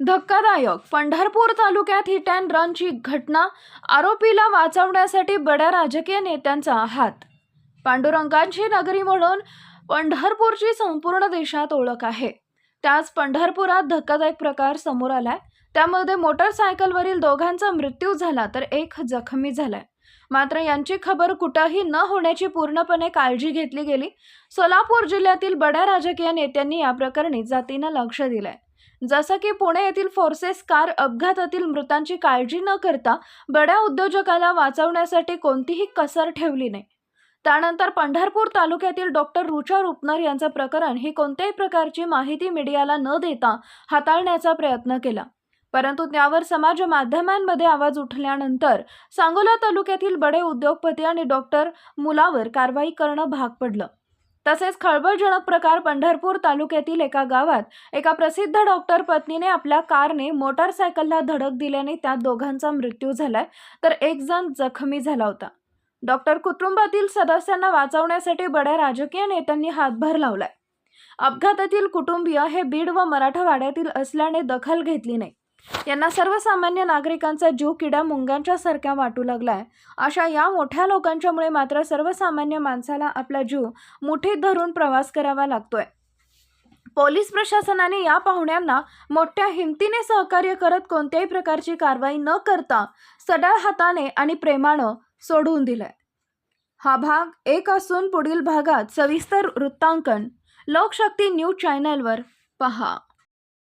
धक्कादायक. पंढरपूर तालुक्यात hit and रनची घटना आरोपीला वाचवण्यासाठी बड्या राजकीय नेत्यांचा हात. पांडुरंगांची नगरी म्हणून पंढरपूरची संपूर्ण देशात ओळख आहे. त्याच पंढरपुरात धक्कादायक प्रकार समोर आलाय. त्यामध्ये मोटरसायकलवरील दोघांचा मृत्यू झाला तर एक जखमी झालाय. मात्र यांची खबर कुठंही न होण्याची पूर्णपणे काळजी घेतली गेली. सोलापूर जिल्ह्यातील बड्या राजकीय नेत्यांनी या प्रकरणी जातीनं लक्ष दिलंय. जसं की पुणे येथील फोर्सेस कार अपघातातील मृतांची काळजी न करता बड्या उद्योजकाला वाचवण्यासाठी कोणतीही कसर ठेवली नाही. त्यानंतर पंढरपूर तालुक्यातील डॉक्टर रुचा रुपनर यांचं प्रकरण ही कोणत्याही प्रकारची माहिती मीडियाला न देता हाताळण्याचा प्रयत्न केला. परंतु त्यावर समाज माध्यमांमध्ये आवाज उठल्यानंतर सांगोला तालुक्यातील बडे उद्योगपती आणि डॉक्टर मुलावर कारवाई करणं भाग पडलं. तसेच खळबळजनक प्रकार पंढरपूर तालुक्यातील एका गावात एका प्रसिद्ध डॉक्टर पत्नीने आपल्या कारने मोटारसायकलला धडक दिल्याने त्यात दोघांचा मृत्यू झालाय तर एक जण जखमी झाला होता. डॉक्टर कुटुंबातील सदस्यांना वाचवण्यासाठी बड्या राजकीय नेत्यांनी हातभार लावलाय. अपघातातील कुटुंबीय हे बीड व मराठवाड्यातील असल्याने दखल घेतली नाही. यांना सर्वसामान्य नागरिकांचा जीव किडा मुंग्यांच्या सारख्या वाटू लागलाय. अशा या मोठ्या लोकांच्यामुळे मात्र सर्वसामान्य माणसाला आपला जीव मुठीत धरून प्रवास करावा लागतोय. पोलीस प्रशासनाने या पाहुण्यांना मोठ्या हिमतीने सहकार्य करत कोणत्याही प्रकारची कारवाई न करता सडाळ हाताने आणि प्रेमानं सोडून दिलाय. हा भाग एक असून पुढील भागात सविस्तर वृत्तांकन लोकशक्ती न्यूज चॅनलवर पहा.